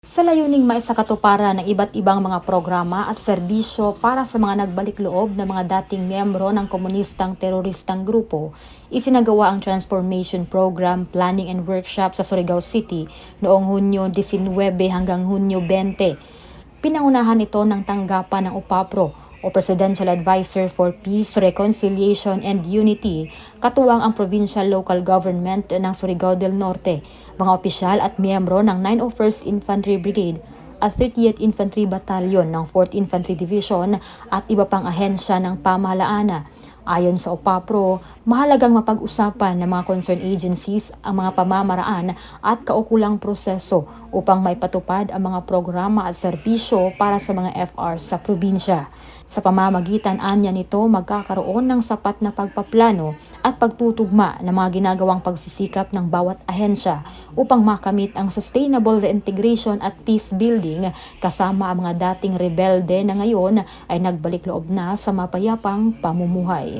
sa layuning maisakatuparan ng iba't ibang mga programa at serbisyo para sa mga nagbalik loob na mga dating miyembro ng komunistang teroristang grupo, isinagawa ang Transformation Program Planning and Workshop sa Surigao City noong Hunyo 19 hanggang Hunyo 20. Pinangunahan ito ng tanggapan ng UPAPRO o Presidential Advisor for Peace, Reconciliation and Unity, katuwang ang Provincial Local Government ng Surigao del Norte, mga opisyal at miyembro ng 901st Infantry Brigade at 30th Infantry Battalion ng 4th Infantry Division at iba pang ahensya ng pamahalaan. Ayon sa OPAPRO, mahalagang mapag-usapan ng mga concerned agencies ang mga pamamaraan at kaukulang proseso upang maipatupad ang mga programa at serbisyo para sa mga FR sa probinsya. Sa pamamagitan anya nito, magkakaroon ng sapat na pagpaplano at pagtutugma ng mga ginagawang pagsisikap ng bawat ahensya upang makamit ang sustainable reintegration at peace building kasama ang mga dating rebelde na ngayon ay nagbalik loob na sa mapayapang pamumuhay.